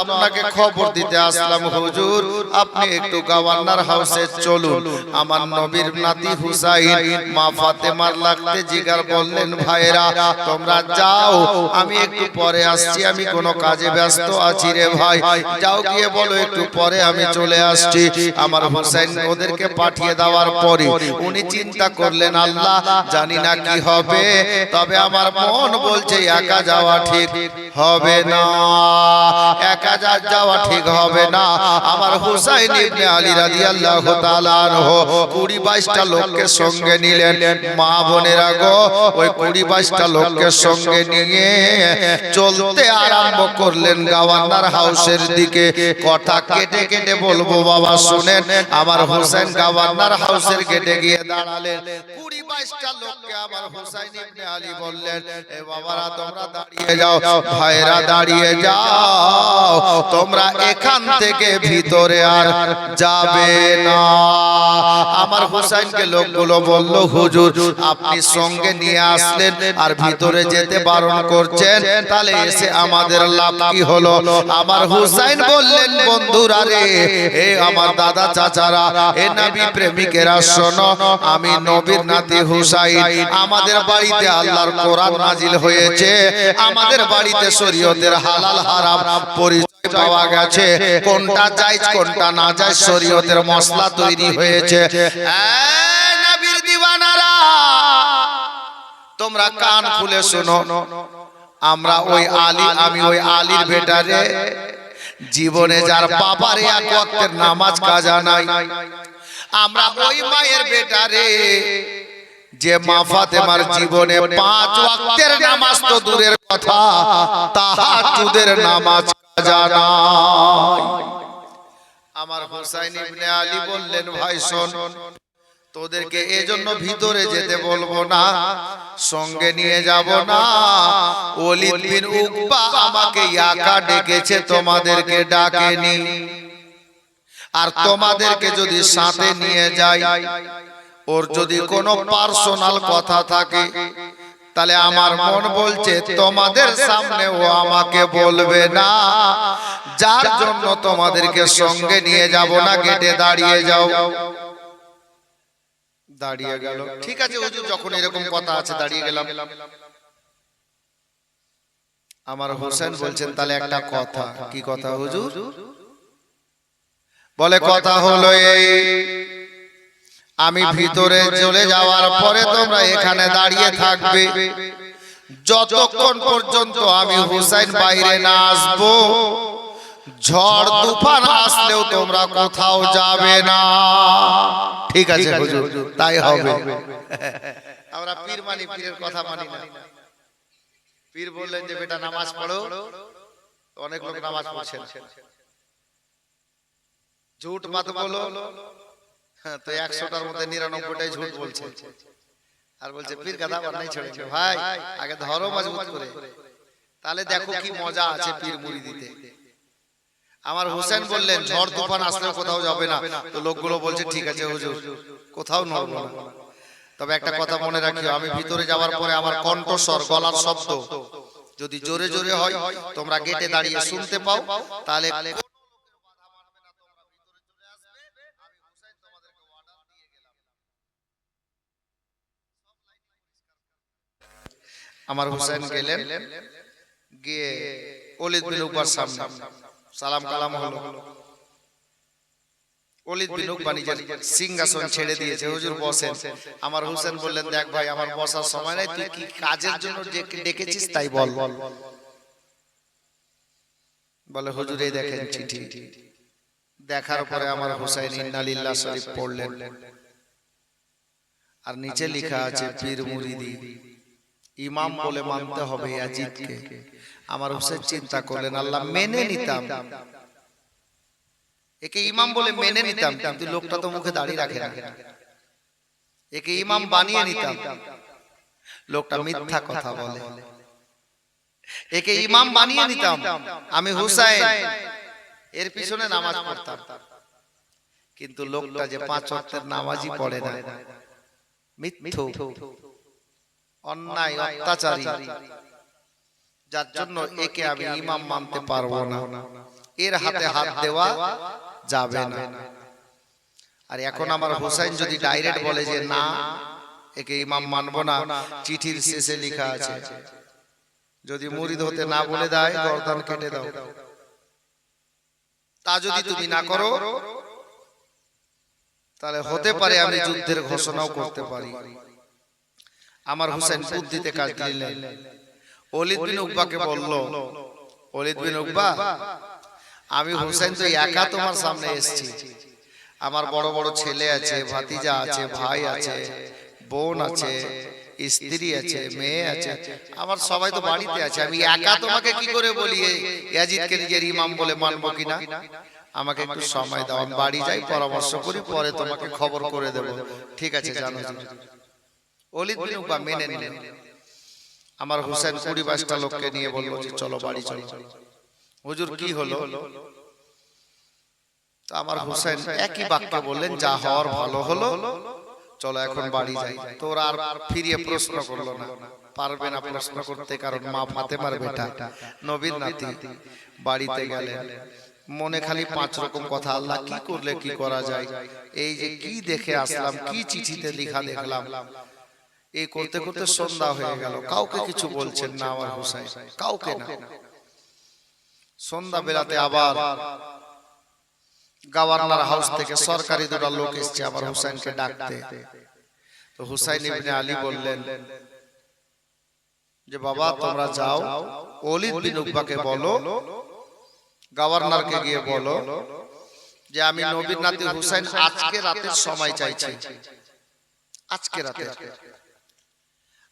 আপনাকে খবর দিতে আসলাম, হুজুর। আপনি একটু হাউসে চলুন। আমার নবীর নাতি হুসাইন, মা ফাতেমার লাগতে জিগার বললেন ভাইরা তোমরা যাও। আমি একটু পরে আসছি, আমি কোনো কাজে ব্যস্ত আছি রে ভাই। যাও গিয়ে বলো, একটু পরে আমি চলে আসছি। আমার হুসাইন ওদেরকে পাঠিয়ে দেওয়ার পরে উনি চিন্তা করলেন, আল্লাহ, জানি না কি হবে। তবে আমার মন বলছে, একা যাওয়া ঠিক হবে না। একা যাওয়া ঠিক হবে না। আমার হুসাইন ইবনে আলী রাদিয়াল্লাহু তাআলা আনহু 20 22টা লোককে সঙ্গে নিলেন। মা বোনেরা গো, ওই 20 22টা লোককে সঙ্গে নিয়ে চলতে আরম্ভ করলেন গভর্নর হাউসের দিকে। কথা কেটে কেটে বলব বাবা, শুনেন। আমার হোসেন গভর্নর হাউসের গেটে গিয়ে দাঁড়ালেন। 20 22টা লোককে আমার হোসেন ইবনে আলী বললেন, এ বাবারা, তোমরা দাঁড়িয়ে যাও। ভাইরা দাঁড়িয়ে যাও। তোমরা এখান থেকে ভিতরে আর যাবে না। আমার হুসাইনকে লোকগুলো বলল, হুজুর, আপনি সঙ্গে নিয়ে আসলেন আর ভিতরে যেতে বারণ করছেন, তাহলে এসে আমাদের লাভ কি হলো? আমার হুসাইন বললেন, বন্ধুরা রে, এ আমার দাদা চাচারা, এ নবী প্রেমিকেরা, শোনো, আমি নবীর নাতি হুসাইন। আমাদের বাড়িতে আল্লাহর কোরআন নাজিল হয়েছে। আমাদের বাড়িতে শরীয়তের হালাল হারাম পরিচয় পাওয়া গেছে কোনটা জায়েজ কোনটা না জায়েজ শরীয়তের মশলা তৈরি হয়েছে। নবীর দিওয়ানারা তোমরা কান খুলে শোনো। আমরা ওই আলী আমি ওই আলীর বেটারে জীবনে যার বাবার এক ওয়াক্তের নামাজ কাজা নাই। আমরা ওই মায়ের বেটারে যে মা ফাতেমার জীবনে পাঁচ ওয়াক্তের নামাজ তো দূরের কথা তাহাজ্জুদের নামাজ কাজা নাই আমার হোসাইন ইবনে আলী বললেন ভাই শোন তোদেরকে এজন্য ভিতরে যেতে বলব না সঙ্গে নিয়ে যাব না। ওলিদ বিন উকবা আমাকে ইয়াকা ডেকেছে তোমাদেরকে ডাকেনি। আর তোমাদেরকে যদি সাথে নিয়ে যাই ওর যদি কোনো পার্সোনাল কথা থাকে তাহলে আমার মন বলছে তোমাদের সামনে ও আমাকে বলবে না। যার জন্য তোমাদেরকে সঙ্গে নিয়ে যাব না গেটে দাঁড়িয়ে যাও। দাঁড়িয়ে গেল। ঠিক আছে হুজুর যখন এরকম কথা আছে দাঁড়িয়ে গেলাম। আমার হোসেন বলছেন তাহলে একটা কথা। কি কথা হুজুর? বলে কথা হলো এই আমি ভিতরে চলে যাওয়ার পরে তোমরা এখানে দাঁড়িয়ে থাকবে। যতক্ষণ পর্যন্ত আমি হুসাইন বাইরে না আসব ঝড় তুফান আসলেও তোমরা কোথাও যাবে না। ঠিক আছে হুজুর তাই হবে। আমরা পীর মানি পীরের কথা মানি না। পীর বললেন যে বেটা নামাজ পড়ো। অনেক লোক নামাজ পড়ছেন। ঝুট মাত বলো। হ্যাঁ, তো একশোটার মধ্যে নিরানব্বইটাই ঝুট বলছে। আর বলছে পীর গাদা আবার নাই ছেড়ে ভাই আগে ধরো মজবুত করে। তাহলে দেখো কি মজা আছে পীর মুড়ি দিতে আমার হোসেন বললেন ঝড় তুফান আসলেও কোথাও যাবে না। তো লোকগুলো বলছে ঠিক আছে হুজুর কোথাও নড়বো না। তবে একটা কথা মনে রাখিও আমি ভিতরে যাওয়ার পরে আমার কণ্ঠস্বর গলার শব্দ। যদি জোরে জোরে হয় তোমরা গেটে দাঁড়িয়ে শুনতে পাও। তাহলে আমার হোসেন গেলেন। গিয়ে অলিদ বিন উকবার সামনে। সালাম কালাম হলো। অলিদ বিন উকবা নিজের সিংহাসন ছেড়ে দিয়েছে। হুজুর বসেন। আমার হোসেন বললেন দেখ ভাই আমার বসার সময় নাই তুই কি কাজের জন্য ডেকে- ডেকেছিস তাই বল। বল। বলে হুজুর এই দেখেন চিঠি। দেখার পরে আমার হোসেন ইন্নালিল্লাহ শরীফ পড়লেন। আর নিচে লেখা আছে পীর মুরিদি। ইমাম বলে মানতে হবে ইয়াজিদকে। আমার হোসেন চিন্তা করলেন আল্লাহ মেনে নিতাম। একে ইমাম বলে মেনে নিতাম কিন্তু লোকটা তো মুখে দাঁড়িয়ে রাখে না। একে ইমাম বানিয়ে নিতাম। লোকটা মিথ্যা কথা বলে। একে ইমাম বানিয়ে নিতাম। আমি হুসাইন। এর পিছনে নামাজ পড়তাম। কিন্তু লোকটা যে পাঁচ ওয়াক্তের নামাজই পড়ে না। মিথ্যু। অন্যায় অত্যাচারী। যার জন্য একে আমি ইমাম মানতে পারব না। এর হাতে হাত দেওয়া যাবে না। আর এখন আমার হোসেন যদি ডাইরেক্ট বলে যে না একে ইমাম মানবো না চিঠির শেষে লেখা আছে। যদি মুরিদ হতে না বলে দেয় গর্দান কেটে দাও। তা যদি তুমি না করো তাহলে হতে পারে আমি যুদ্ধের ঘোষণাও করতে পারি। আমার হোসেন বুদ্ধিতে কাজ দিলেন। অলিদ বিন উকবাকে বলল অলিদ বিন উকবা আমি হোসেন তো একা তোমার সামনে এসেছি। আমার বড় বড় ছেলে আছে ভাতিজা আছে ভাই আছে বোন আছে স্ত্রী আছে মেয়ে আছে। আমার সবাই তো বাড়িতে আছে। আমি একা তোমাকে কি করে বলি? ইয়াজিদকে নিজের ইমাম বলে মানবো কিনা? আমাকে একটু সময় দাও আমি বাড়ি যাই পরামর্শ করি পরে তোমাকে খবর করে দেব। ঠিক আছে জানো অলিদ বিন উকবা মেনে নিলেন আমার হোসেন কুড়ি বাইশটা লোককে নিয়ে বলল যে চলো বাড়ি চলো। হুজুর কি হলো? তো আমার হোসেন একই বাক্যে বললেন যা হওয়ার ভালো হলো চলো এখন বাড়ি যাই। তোর আর ফিরিয়ে প্রশ্ন করল না। পারবে না প্রশ্ন করতে কারণ মা ফাতে ফাতেমার বেটা। নবীর নাতি বাড়িতে গেলেন। মনে খালি পাঁচ রকম কথা আল্লাহ কি করলে কি করা যায়? এই যে কি দেখে আসলাম কি চিঠিতে লেখা দেখলাম এই করতে করতে সন্ধ্যা হয়ে গেল। কাউকে কিছু বলছেন না আমার হোসেন কাউকে না। সন্ধ্যা বেলাতে আবার গভর্নর হাউস থেকে সরকারি দুটা লোক এসছে আমার হুসাইনকে ডাকতে। তো হুসাইন ইবনে আলী বললেন যে বাবা তোমরা যাও। অলিদ বিন উকবাকে বলো। গভর্নরকে গিয়ে বলো যে আমি নবীর নাতি হুসাইন আজকে রাতের সময় চাইছি। আজকে রাতে।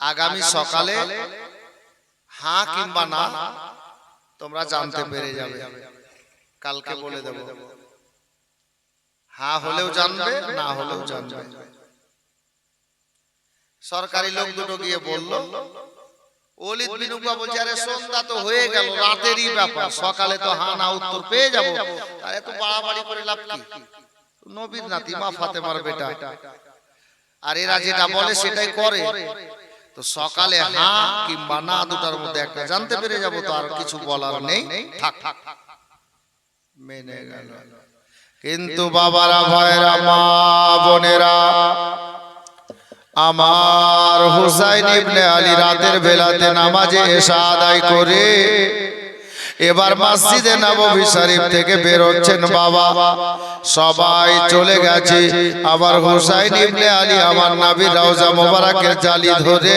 আগামী সকালে হ্যাঁ কিংবা না তোমরা জানতে পেরে যাবে। কালকে বলে দেব। হ্যাঁ হলেও জানবে না হলেও জানবে। সরকারি লোক দুটো গিয়ে বলল অলিদ বিন উকবা বলছে আরে সন্ধ্যা তো হয়ে গেল রাতেরই ব্যাপার। সকালে তো হ্যাঁ না উত্তর পেয়ে যাব। আর এত বাড়াবাড়ি করে লাভ কি? নবীর নাতি মা ফাতেমার বেটা। আর এরা যেটা বলে সেটাই করে। তো সকালে হ্যাঁ কিংবা না দুটার মধ্যে একটা জানতে পেরে যাব তো আর কিছু বলার নেই। থাক থাক। মেনে গেল। কিন্তু বাবারা ভাইরা মা বোনেরা আমার হুসাইন ইবনে আলী রাতের বেলাতে নামাজে এসা আদায় করে এবার মসজিদে নববী শরীফ থেকে বের হচ্ছেন বাবা। সবাই চলে গেছে। আবার হুসাইন ইবনে আলী আমার নবীর রওজা মোবারকের জালি ধরে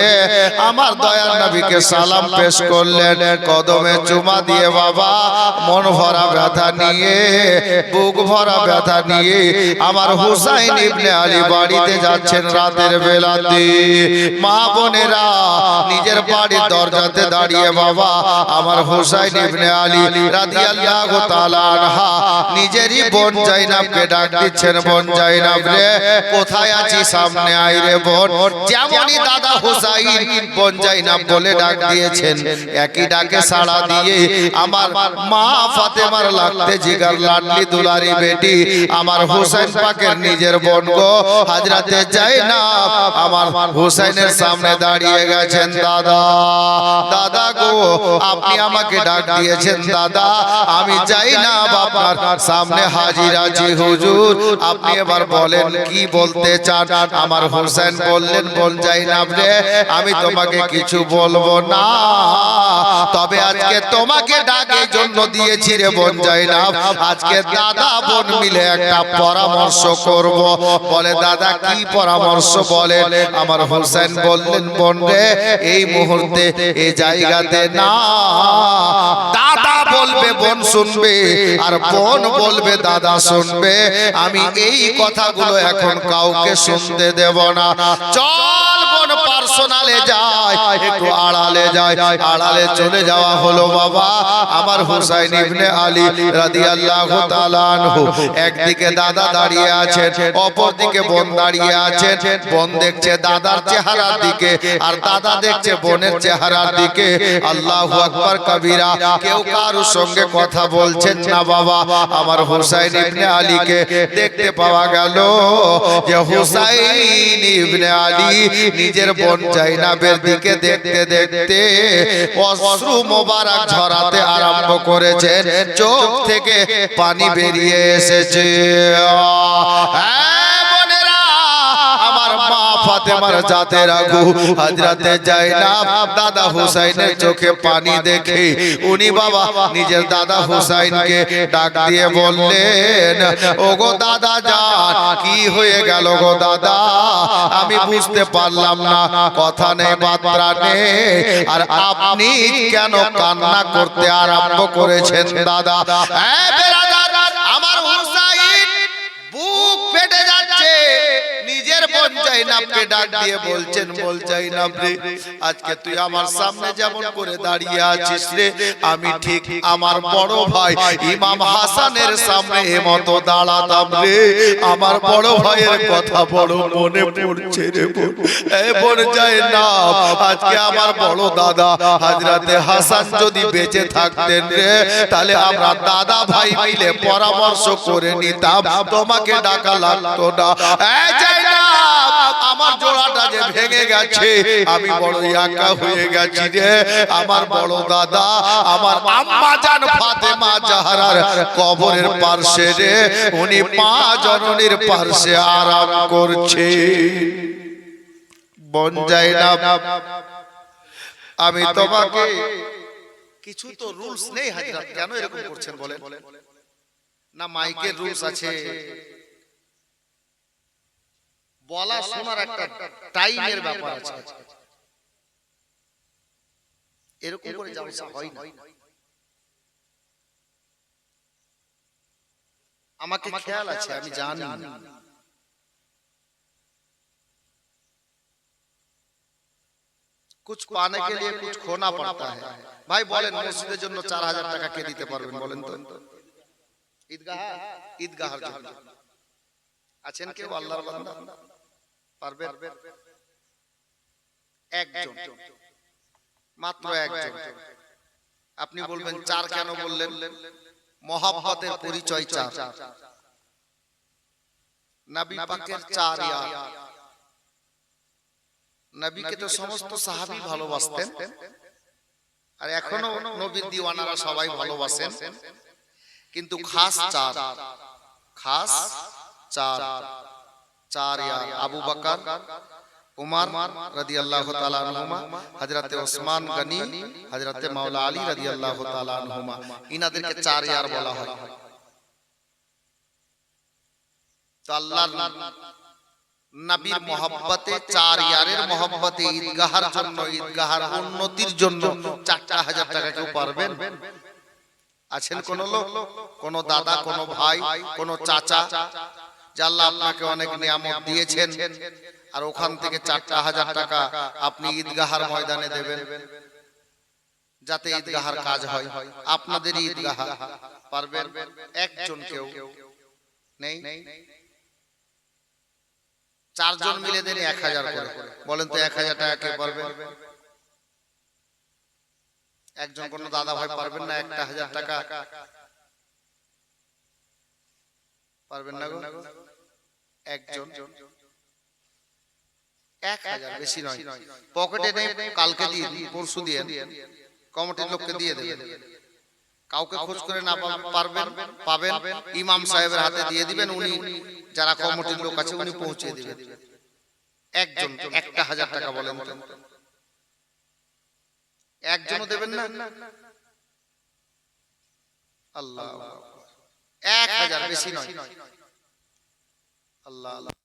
আমার দয়ার নবীকে সালাম পেশ করলেন। কদমে চুমা দিয়ে বাবা মন ভরা ব্যথা নিয়ে বুক ভরা ব্যথা নিয়ে আমার হুসাইন ইবনে আলী বাড়িতে যাচ্ছেন রাতের বেলাতে। মা বোনেরা নিজের বাড়ির দরজাতে দাঁড়িয়ে বাবা আমার হুসাইন ইবনে আলী রাদিয়াল্লাহু তাআলা আনহা। নিজেরই বোন জাইনাবকে ডাক দিচ্ছেন, বোন জাইনাব রে, কোথায় আছিস? সামনে আই রে বোন। যেমনই দাদা হুসাইন বোন জাইনাব বলে ডাক দিয়েছেন, একই ডাকে সাড়া দিয়ে, আমার মা ফাতেমার লাগতে জিগার লাডলি দুলারি বেটি, আমার হুসাইন পাকের নিজের বোন গো, হাজরাতে জাইনাব, আমার হুসাইনের সামনে দাঁড়িয়ে গেছেন দাদা। দাদা গো, আপনি আমাকে ডাক দিয়েছেন দাদা আমি যাই না আপনার সামনে হাজির আছি হুজুর। আপনি এবার বলেন কি বলতে চান? আমার হোসেন বললেন বল যাই না রে আমি তোমাকে কিছু বলব না। তবে আজকে তোমাকে ডাকে জন্য দিয়েছি রে বোন যাই না আজকে দাদা বোন মিলে একটা পরামর্শ করব। বলে দাদা কি পরামর্শ বলেন? আমার হোসেন বললেন বোন রে এই মুহূর্তে এই জায়গাতে না। দাদা বলবে বোন শুনবে আর বোন বলবে দাদা শুনবে। আমি এই কথাগুলো এখন কাউকে শুনতে দেব না। চল বোন পার্সোনালে যায় একটু আড়ালে যায় আড়ালে চলে যাওয়া হলো বাবা। আমার হুসাইন ইবনে আলী রাদিয়াল্লাহু তাআলা আনহু। একদিকে দাদা দাঁড়িয়ে আছেন অপর দিকে বোন দাঁড়িয়ে আছেন বোন দেখছে দাদার চেহারার দিকে আর দাদা দেখছে বোনের চেহারার দিকে। আল্লাহু আকবার কবিরা কেউ কারোর সঙ্গে কথা বলছেন না বাবা। আমার হুসাইন ইবনে আলীকে দেখতে পাওয়া গেল যে হুসাইন ইবনে আলী নিজের বোন জাইনাবের দিকে দেখতে দেখতে অশ্রু মোবারক ঝরাতে আরম্ভ করেছেন চোখ থেকে পানি বেরিয়ে এসেছে। হ্যাঁ, দাদা চোখে পানি দেখে উনি বাবা নিজের দাদা হুসাইনকে ডাক দিয়ে বললেন ওগো দাদা কি হয়ে গেল গো দাদা। আমি বুঝতে পারলাম না কথা নেই বার্তা নেই। আর আপনি কেন কান্না করতে আরম্ভ করেছেন দাদা? আমার বড় ভাইয়ের কথা বড় মনে পড়ছে আজকে আমার বড় দাদা হাজরাতে হাসান যদি বেঁচে থাকতেন রে, তাহলে আমরা দাদা ভাই মিলে পরামর্শ করে নিতাম। তোমাকে ডাকা লাগতো না। আমার জোড়াটা যে ভেঙে গেছে আমি বড় একা হয়ে গেছি রে আমার বড় দাদা আমার আম্মা জান ফাতেমা জাহারার কবরের পার্শ্বে রে উনি মা জননীর পার্শ্বে আরাম করছে। বন জাইনাব আমি তোমাকে কিছু তো রুলস নেই হাজরাত কেন এরকম করছেন বলেন? না মাইকের রুলস আছে। বলা শোনার একটা টাইমের ব্যাপার আছে এরকম করে জালসা হয় না আমাকে খেয়াল আছে আমি জানি कुछ पाने के लिए कुछ खोना पड़ता है ভাই বলেন মসজিদের জন্য চার হাজার টাকা কে দিতে পারবেন বলেন তো ঈদগাহ ঈদগাহার জন্য আছেন কেউ আল্লাহর বান্দা পারবেন? একজন। মাত্র একজন। আপনি বলবেন চার কেন বললেন? মহাব্বতের পরিচয় চার। নবী পাকের চার ইয়ার। নবীকে তো সমস্ত সাহাবী ভালোবাসতেন। আর এখনও নবীর দিওয়ানারা সবাই ভালোবাসেন। কিন্তু খাস চার। খাস চার। চার ইয়ার আবু বকর উমার রাদিয়াল্লাহু তাআলা আনহুমা হযরতে ওসমান গনি হযরতে মাওলা আলী রাদিয়াল্লাহু তাআলা আনহুমা। ইনাদেরকে চার ইয়ার বলা হয়। তো আল্লাহর নবীর মহব্বতে চার ইয়ারের মহব্বতে ঈদগাহার জন্য ঈদগাহার উন্নতির জন্য চারটা হাজার টাকা কেউ পারবেন? আছেন কোন লোক? কোন দাদা কোন ভাই কোন চাচা আল্লাহ আপনাকে অনেক নিয়ামত দিয়েছেন, আর ওখান থেকে চারটা হাজার টাকা আপনি ঈদগাহার ময়দানে দেবেন, যাতে ঈদগাহার কাজ হয়। আপনাদের ঈদগাহা, পারবেন? একজন কেউ নেই? চারজন মিলে দেন এক হাজার করে। বলেন তো এক হাজার টাকা কে পারবেন একজন কোন দাদা ভাই পারবেন না, একটা হাজার টাকা পারবেন না গো? একজন। এক হাজার বেশি নয়। পকেটে নেই কালকে দিয়ে দিন, পরশু দিয়ে কমিটির লোককে দিয়ে দেবেন। কাউকে খোঁজ করে না পারবেন পাবেন ইমাম সাহেবের হাতে দিয়ে দিবেন উনি যারা কমিটির লোক আছে উনি পৌঁছে দিবেন। একজন একটা হাজার টাকা বলেন একজনও দেবেন না? আল্লাহ এক হাজার বেশি নয়। আল্লাহ আল্লাহ।